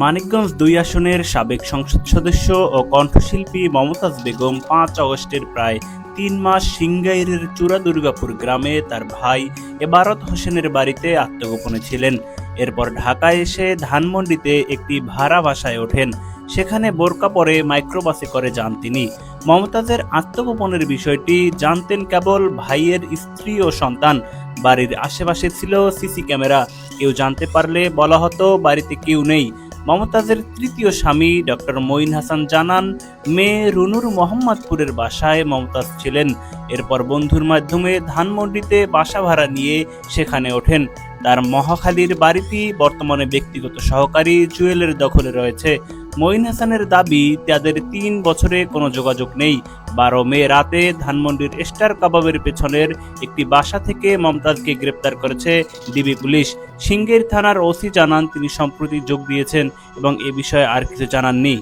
মানিকগঞ্জ দুই আসনের সাবেক সংসদ সদস্য ও কণ্ঠশিল্পী মমতাজ বেগম পাঁচ আগস্টের প্রায় তিন মাস সিংগাইরের চূড়া দুর্গাপুর গ্রামে তার ভাই এবারত হোসেনের বাড়িতে আত্মগোপনে ছিলেন। এরপর ঢাকায় এসে ধানমন্ডিতে একটি ভাড়া বাসায় ওঠেন। সেখানে বোরকা পরে মাইক্রোবাসে করে যান তিনি। মমতাজের আত্মগোপনের বিষয়টি জানতেন কেবল ভাইয়ের স্ত্রী ও সন্তান। বাড়ির আশেপাশে ছিল সিসি ক্যামেরা। কেউ জানতে পারলে বলা হতো, বাড়িতে কেউ নেই। মমতাজের তৃতীয় স্বামী ডক্টর মঈন হাসান জানান, মেয়ে রুনুর মোহাম্মদপুরের বাসায় মমতাজ ছিলেন। এরপর বন্ধুর মাধ্যমে ধানমন্ডিতে বাসা ভাড়া নিয়ে সেখানে ওঠেন। তার মহাখালীর বাড়িটি বর্তমানে ব্যক্তিগত সহকারী জুয়েলের দখলে রয়েছে। মঈন হাসানের দাবি, তাদের তিন বছরে কোনো যোগাযোগ নেই। বারো মে রাতে ধানমন্ডির স্টার কাবাবের পেছনের একটি বাসা থেকে মমতাজকে গ্রেপ্তার করেছে ডিবি পুলিশ। সিঙ্গের থানার ওসি জানান, তিনি সম্প্রতি যোগ দিয়েছেন এবং এ বিষয়ে আর কিছু জানাননি।